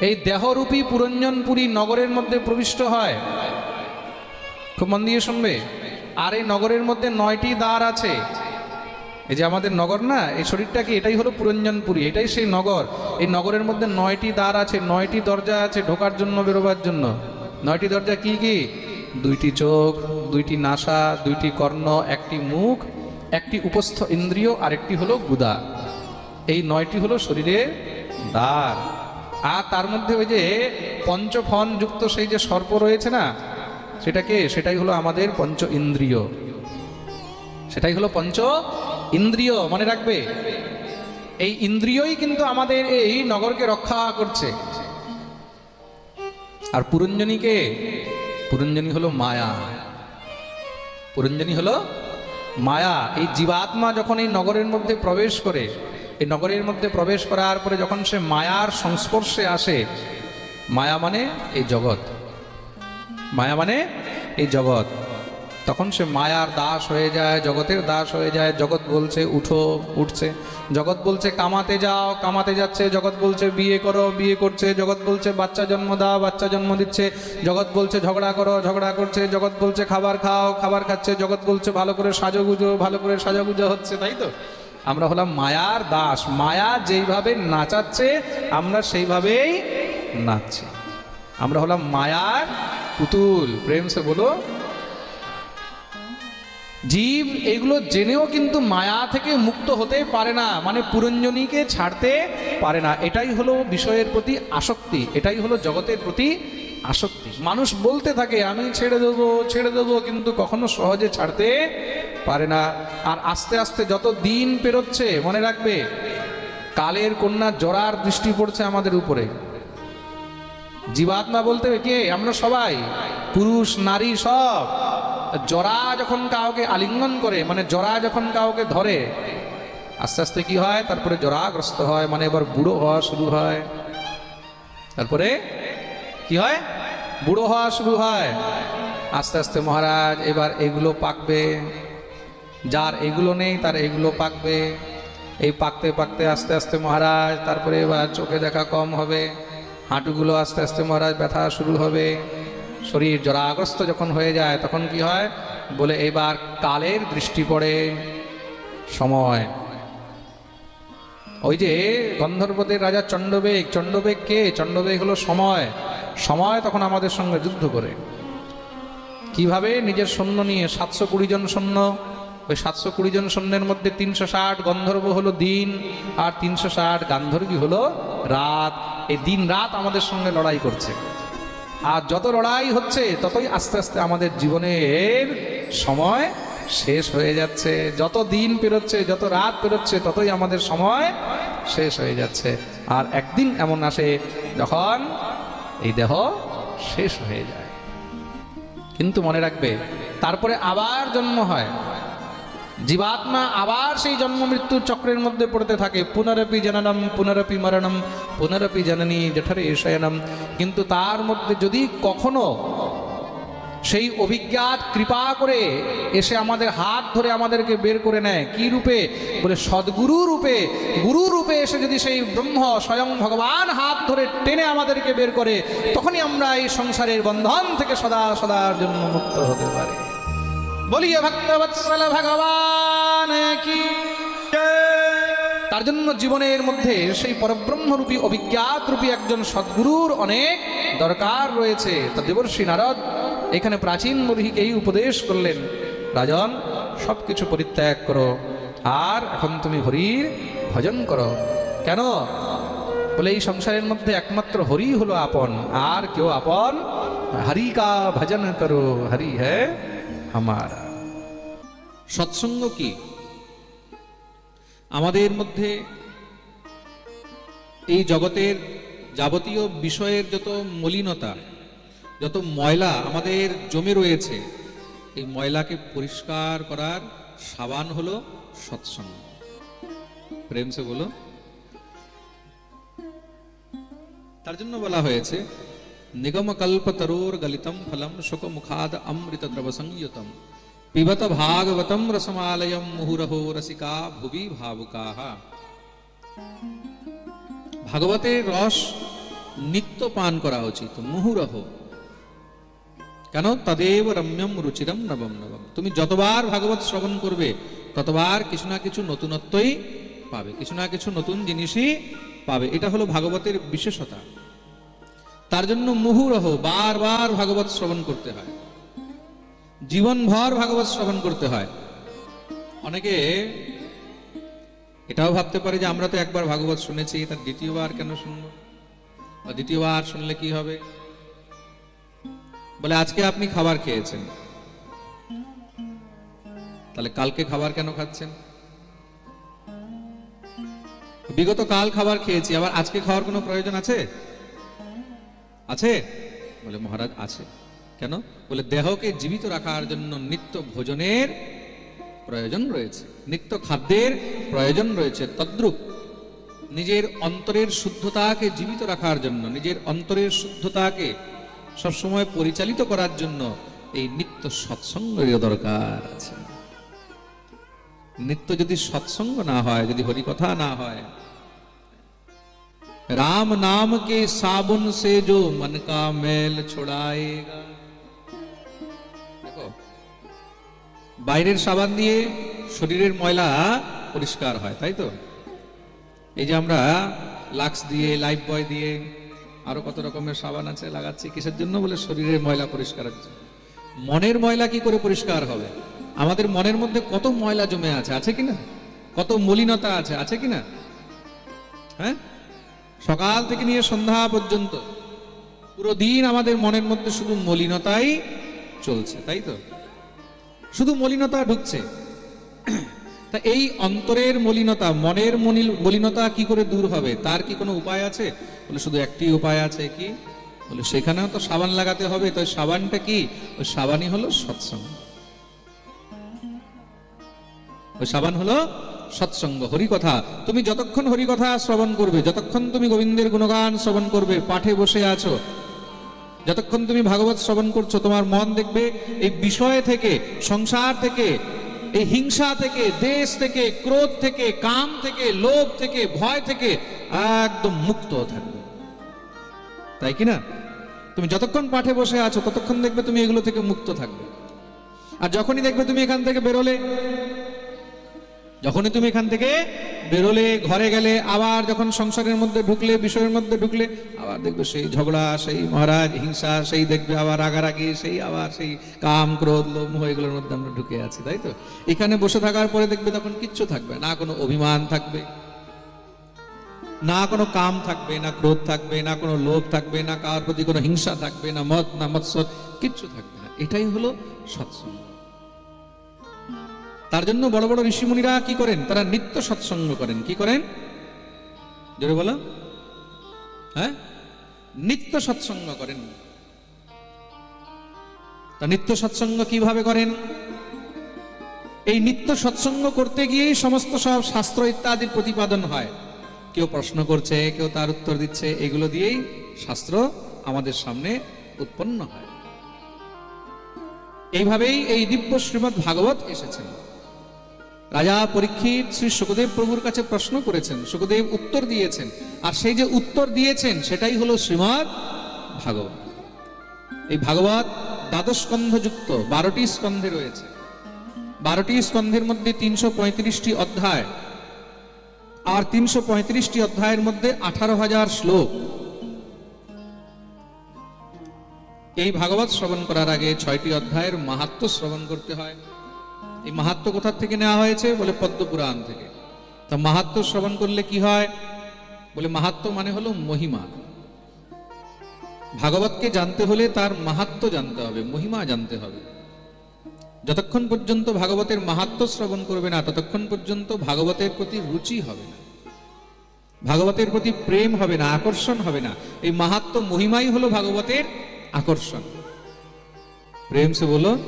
এই দেহরূপী পুরঞ্জনপুরী নগরের মধ্যে প্রবিষ্ট হয়। খুব মন দিয়ে শুনবে। আর এই নগরের মধ্যে নয়টি দ্বার আছে। এই যে আমাদের নগর না, এই শরীরটা কি? এটাই হলো পুরঞ্জনপুরী এটাই সেই নগর। এই নগরের মধ্যে নয়টি দ্বার আছে, নয়টি দরজা আছে ঢোকার জন্য, বেরোবার জন্য। নয়টি দরজা কি কি? দুইটি চোখ, দুইটি নাসা, দুইটি কর্ণ, একটি মুখ, একটি উপস্থ ইন্দ্রিয় আর একটি হলো গুদা এই নয়টি হলো শরীরের দ্বার। আর তার মধ্যে ওই যে পঞ্চফন যুক্ত সেই যে সর্প রয়েছে না, সেটাকে, সেটাই হলো আমাদের পঞ্চ ইন্দ্রিয়। সেটাই হলো পঞ্চ ইন্দ্রিয়, মনে রাখবে? এই ইন্দ্রিয়ই কিন্তু আমাদের এই নগরকে রক্ষা করছে। আর পুরঞ্জনীকে, পুরঞ্জনী হলো মায়া। পুরঞ্জনী হলো মায়া। এই জীবাত্মা যখন এই নগরের মধ্যে প্রবেশ করে এই নগরের মধ্যে প্রবেশ করার পরে যখন সে মায়ার সংস্পর্শে আসে, মায়া মানে এই জগৎ। মায়া মানে এই জগৎ। তখন সে মায়ার দাস হয়ে যায়, জগতের দাস হয়ে যায়। জগৎ বলছে, উঠো, উঠছে। জগৎ বলছে, কামাতে যাও, কামাতে যাচ্ছে। জগৎ বলছে, বিয়ে করো, বিয়ে করছে। জগৎ বলছে, বাচ্চা জন্ম দাও, বাচ্চা জন্ম দিচ্ছে। জগৎ বলছে, ঝগড়া করো, ঝগড়া করছে। জগৎ বলছে, খাবার খাও, খাবার খাচ্ছে। জগৎ বলছে, ভালো করে সাজগুজো, ভালো করে সাজগুজো হচ্ছে। তাই তো? আমরা হলাম মায়ার দাস। মায়া যেইভাবে নাচাচ্ছে, আমরা সেইভাবেই নাচছি। আমরা হলাম মায়ার পুতুল। প্রেম সে বলো। জীব এগুলো জেনেও কিন্তু মায়া থেকে মুক্ত হতে পারে না মানে পুরঞ্জনীকে ছাড়তে পারে না। এটাই হলো বিষয়ের প্রতি আসক্তি, এটাই হলো জগতের প্রতি আসক্তি। মানুষ বলতে থাকে, আমি ছেড়ে দেবো ছেড়ে দেবো, কিন্তু কখনো সহজে ছাড়তে পারে না। আর আস্তে আস্তে যত দিন পেরোচ্ছে, মনে রাখবে, কালের কন্যা জরার দৃষ্টি পড়ছে আমাদের উপরে। জীবাত্মা বলতে কে? আমরা সবাই। পুরুষ, নারী সব। জরা যখন কাউকে আলিঙ্গন করে মানে জরা যখন কাউকে ধরে, আস্তে আস্তে কি হয়? তারপরে জরাগ্রস্ত হয় মানে এবার বুড়ো হওয়া শুরু হয়। তারপরে কি হয়? বুড়ো হওয়া শুরু হয়। আস্তে আস্তে মহারাজ, এবার এগুলো পাকবে। যার এগুলো নেই, তার এগুলো পাকবে। এই পাকতে পাকতে আস্তে আস্তে মহারাজ, তারপরে এবার চোখে দেখা কম হবে। হাঁটুগুলো আস্তে আস্তে মহারাজ ব্যথা শুরু হবে। শরীর জরাগ্রস্ত যখন হয়ে যায়, তখন কি হয়? বলে এবার কালের দৃষ্টি পড়ে। সময়। ওই যে গন্ধর্বদের রাজা চণ্ডবেগ চণ্ডবেগ কে? চণ্ডবেগ হলো সময়। সময় তখন আমাদের সঙ্গে যুদ্ধ করে। কীভাবে? নিজের সৈন্য নিয়ে সাতশো কুড়ি জন সৈন্য ওই সাতশো কুড়ি জন সৈন্যের মধ্যে তিনশো ষাট গন্ধর্ব হলো দিন আর তিনশো ষাট গান্ধর্বী হলো রাত। এই দিন রাত আমাদের সঙ্গে লড়াই করছে। আর যত লড়াই হচ্ছে, ততই আস্তে আস্তে আমাদের জীবনের সময় শেষ হয়ে যাচ্ছে। যত দিন পেরোচ্ছে, যত রাত পেরোচ্ছে, ততই আমাদের সময় শেষ হয়ে যাচ্ছে। আর একদিন এমন আসে যখন এই দেহ শেষ হয়ে যায়। কিন্তু মনে রাখবে, তারপরে আবার জন্ম হয়। জীবাত্মা আবার সেই জন্ম মৃত্যুর চক্রের মধ্যে পড়তে থাকে। পুনরপি জননম, পুনরপি মরণম, পুনরপি জননী জঠরে শয়নম। কিন্তু তার মধ্যে যদি কখনো সেই অভিজ্ঞাত কৃপা করে এসে আমাদের হাত ধরে আমাদেরকে বের করে নেয়, কি রূপে? বলে সদ্গুরু রূপে, গুরু রূপে এসে যদি সেই ব্রহ্ম স্বয়ং ভগবান হাত ধরে টেনে আমাদেরকে বের করে, তখনই আমরা এই সংসারের বন্ধন থেকে সদা সদার জন্য মুক্ত হতে পারি। বলিয়ে ভক্তবৎসল ভগবান কি? তার জন্য জীবনের মধ্যে সেই পরব্রহ্মরূপী অভিজ্ঞাত রূপী একজন সদ্গুরুর অনেক দরকার রয়েছে। তা দেবর্ষী নারদ এখানে প্রাচীন মরিহিকেই উপদেশ করলেন, রাজন সব কিছু পরিত্যাগ করো। আর এখন তুমি হরির ভজন করো। কেন? বলে এই সংসারের মধ্যে একমাত্র হরি হলো আপন। আর কেউ আপন হরি কা ভজন করো। হরি হ্যাঁ? আমার। সৎসঙ্গ কি? আমাদের মধ্যে এই জগতের যাবতীয় বিষয়ের যত মলিনতা, যত ময়লা আমাদের জমে রয়েছে, এই ময়লাকে পরিষ্কার করার সাবান হলো সৎসঙ্গ। প্রেম সে বলো। তার জন্য বলা হয়েছে মুখাদ অমৃত দ্রব সংযুতম পিবত ভাগবতম রসমালয়ম মুহুরহো রসিকা ভুবি ভাবুকাহা ভাগবতের রস নিত্য পান করা উচিত মুহুরহ কেন? তদেব রম্যম রুচিরম নবম নবম। তুমি যতবার ভাগবত শ্রবণ করবে, ততবার কিছু না কিছু নতুনত্বই পাবে, কিছু না কিছু নতুন জিনিসই পাবে। এটা হলো ভাগবতের বিশেষতা। তার জন্য মুহুরহ বারবার ভাগবত শ্রবণ করতে হয়। জীবনভর ভাগবত শ্রবণ করতে হয়। অনেকে এটাও ভাবতে পারে যে আমরা তো একবার ভাগবত শুনেছি তার দ্বিতীয়বার কেন শুনব? বা দ্বিতীয়বার শুনলে কি হবে? বলে, আজকে আপনি খাবার খেয়েছেন। তাহলে কালকে খাবার কেন খাচ্ছেন? বিগত কাল খাবার খেয়েছি, আবার আজকে খাওয়ার কোনো প্রয়োজন আছে? আছে? বলে মহারাজ, আছে। কেন? বলে দেহকে জীবিত রাখার জন্য নিত্য ভোজনের প্রয়োজন রয়েছে। নিত্য খাদ্যের প্রয়োজন রয়েছে। তদ্রুপ নিজের অন্তরের শুদ্ধতাকে জীবিত রাখার জন্য, নিজের অন্তরের শুদ্ধতাকে সবসময় পরিচালিত করার জন্য এই নিত্য সৎসঙ্গের দরকার আছে। নিত্য যদি সৎসঙ্গ না হয়, যদি হরিকথা না হয় राम नाम के साबुन से जो मन का मैल छुड़ाएगा দেখো বাইরের সাবান দিয়ে শরীরের ময়লা পরিষ্কার হয় তাই তো এই যে আমরা লাক্স দিয়ে লাইফ বয় দিয়ে আরো কত রকমের সাবান আছে লাগাচ্ছি কিসের জন্য বলে শরীরের ময়লা পরিষ্কার হচ্ছে মনের ময়লা কি করে পরিষ্কার হবে আমাদের মনের মধ্যে কত ময়লা জমে আছে আছে কিনা কত মলিনতা আছে আছে কিনা হ্যাঁ সকাল থেকে নিয়ে সন্ধ্যা পর্যন্ত পুরো দিন আমাদের মনের মধ্যে শুধু মলিনতাই চলছে, তাই তো? শুধু মলিনতা ঢুকছে। তা এই অন্তরের মলিনতা, মনের মলিন- মলিনতা কি করে দূর হবে? তার কি কোনো উপায় আছে? বলে শুধু একটি উপায় আছে কি? বলে সেখানেও তো সাবান লাগাতে হবে, তো সাবানটা কি? ওই সাবানই হলো সৎসঙ্গ। ওই সাবান হলো সৎসঙ্গ, হরিকথা। তুমি যতক্ষণ হরিকথা শ্রবণ করবে, যতক্ষণ তুমি গোবিন্দের গুণগান শ্রবণ করবে, পাঠে বসে আছো, যতক্ষণ তুমি ভাগবত শ্রবণ করছ, তোমার মন দেখবে এই বিষয় থেকে, সংসার থেকে, এই হিংসা থেকে, দেশ থেকে, ক্রোধ থেকে, কাম থেকে, লোভ থেকে, ভয় থেকে একদম মুক্ত থাকবে। তাই কি না? তুমি যতক্ষণ পাঠে বসে আছো, ততক্ষণ দেখবে তুমি এগুলো থেকে মুক্ত থাকবে। আর যখনই দেখবে তুমি এখান থেকে বেরোলে যখনই তুমি এখান থেকে বেরোলে, ঘরে গেলে, আবার যখন সংসারের মধ্যে ঢুকলে, বিষয়ের মধ্যে ঢুকলে, আবার দেখবে সেই ঝগড়া, সেই মহারাজ, হিংসা, সেই দেখবে আবার রাগারাগি, সেই আবার সেই কাম, ক্রোধ লোভ এগুলোর মধ্যে আমরা ঢুকে আছি, তাই তো? এখানে বসে থাকার পরে দেখবে তখন কিচ্ছু থাকবে না, কোনো অভিমান থাকবে, না কোনো কাম থাকবে, না ক্রোধ থাকবে, না কোনো লোভ থাকবে, না কার প্রতি কোনো হিংসা থাকবে, না মত, না মৎসর, কিচ্ছু থাকবে না। এটাই হলো সৎসঙ্গ। তার জন্য বড় বড় ঋষিমুনিরা কি করেন? তারা নিত্য সৎসঙ্গ করেন। কি করেন? জোরে বলো। হ্যাঁ? নিত্য সৎসঙ্গ করেন। তা নিত্য সৎসঙ্গ কীভাবে করেন? এই নিত্য সৎসঙ্গ করতে গিয়েই সমস্ত সব শাস্ত্র ইত্যাদির প্রতিপাদন হয়। কেউ প্রশ্ন করছে, কেউ তার উত্তর দিচ্ছে, এগুলো দিয়েই শাস্ত্র আমাদের সামনে উৎপন্ন হয়। এইভাবেই এই দিব্য শ্রীমৎ ভাগবত এসেছেন রাজা পরীক্ষিত শ্রী সুখদেব প্রভুর কাছে প্রশ্ন করেছেন, সুখদেব উত্তর দিয়েছেন। আর সেই যে উত্তর দিয়েছেন, সেটাই হলো শ্রীমৎ ভাগবত। এই ভাগবত দ্বাদশ স্কন্ধযুক্ত, বারোটি স্কন্ধে রয়েছে। বারোটি স্কন্ধের মধ্যে তিনশো পঁয়ত্রিশটি অধ্যায়। আর তিনশো পঁয়ত্রিশটি অধ্যায়ের মধ্যে আঠারো হাজার শ্লোক। এই ভাগবত শ্রবণ করার আগে ছয়টি অধ্যায়ের মাহাত্ম শ্রবণ করতে হয়। এই মাহাত্ম কোথার থেকে নেওয়া হয়েছে? বলে পদ্মপুরাণ থেকে। তা মাহাত্ম শ্রবণ করলে কি হয়? বলে মাহাত্ম মানে হলো মহিমা। ভাগবতকে জানতে হলে তার মাহাত্ম জানতে হবে, মহিমা জানতে হবে। যতক্ষণ পর্যন্ত ভাগবতের মাহাত্ম শ্রবণ করবে না, ততক্ষণ পর্যন্ত ভাগবতের প্রতি রুচি হবে না। ভাগবতের প্রতি প্রেম হবে না, আকর্ষণ হবে না। এই মাহাত্ম মহিমাই হলো ভাগবতের আকর্ষণ। প্রেম সে বলো